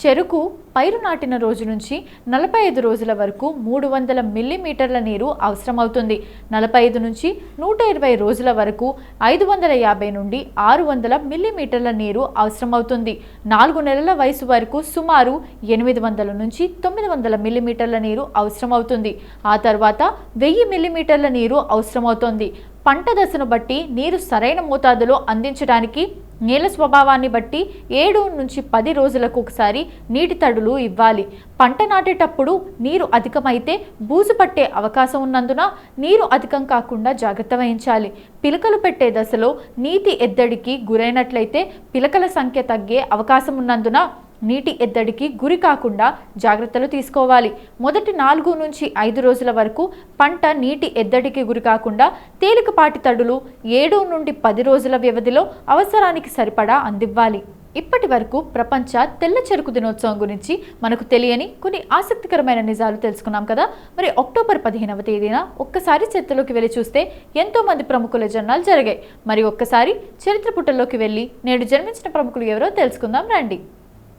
చెరుకు పైరు నాటిన రోజు నుంచి నలభై ఐదు రోజుల వరకు మూడు వందల మిల్లీమీటర్ల నీరు అవసరమవుతుంది. నలభై ఐదు నుంచి నూట ఇరవై రోజుల వరకు ఐదు వందల యాభై నుండి ఆరు వందల మిల్లీమీటర్ల నీరు అవసరమవుతుంది. నాలుగు నెలల వయసు వరకు సుమారు ఎనిమిది వందల నుంచి తొమ్మిది వందల మిల్లీమీటర్ల నీరు అవసరమవుతుంది. ఆ తర్వాత వెయ్యి మిల్లీమీటర్ల నీరు అవసరమవుతుంది. పంట దశను బట్టి నీరు సరైన మోతాదులో అందించడానికి నేల స్వభావాన్ని బట్టి ఏడు నుంచి పది రోజులకు ఒకసారి నీటి తడులు ఇవ్వాలి. పంట నాటేటప్పుడు నీరు అధికమైతే బూజు పట్టే అవకాశం ఉన్నందున నీరు అధికం కాకుండా జాగ్రత్త వహించాలి. పిలకలు పెట్టే దశలో నీటి ఎద్దడికి గురైనట్లయితే పిలకల సంఖ్య తగ్గే అవకాశం ఉన్నందున నీటి ఎద్దడికి గురి కాకుండా జాగ్రత్తలు తీసుకోవాలి. మొదటి నాలుగు నుంచి ఐదు రోజుల వరకు పంట నీటి ఎద్దడికి గురి కాకుండా తేలికపాటి తడులు ఏడు నుండి పది రోజుల వ్యవధిలో అవసరానికి సరిపడా అందివ్వాలి. ఇప్పటి వరకు ప్రపంచ తెల్ల చెరుకు దినోత్సవం గురించి మనకు తెలియని కొన్ని ఆసక్తికరమైన నిజాలు తెలుసుకున్నాం కదా. మరి అక్టోబర్ పదిహేనవ తేదీన ఒక్కసారి చరిత్రలోకి వెళ్ళి చూస్తే ఎంతో మంది ప్రముఖుల జన్మాలు జరిగాయి. మరి ఒక్కసారి చరిత్ర పుటల్లోకి వెళ్ళి నేడు జన్మించిన ప్రముఖులు ఎవరో తెలుసుకుందాం రండి.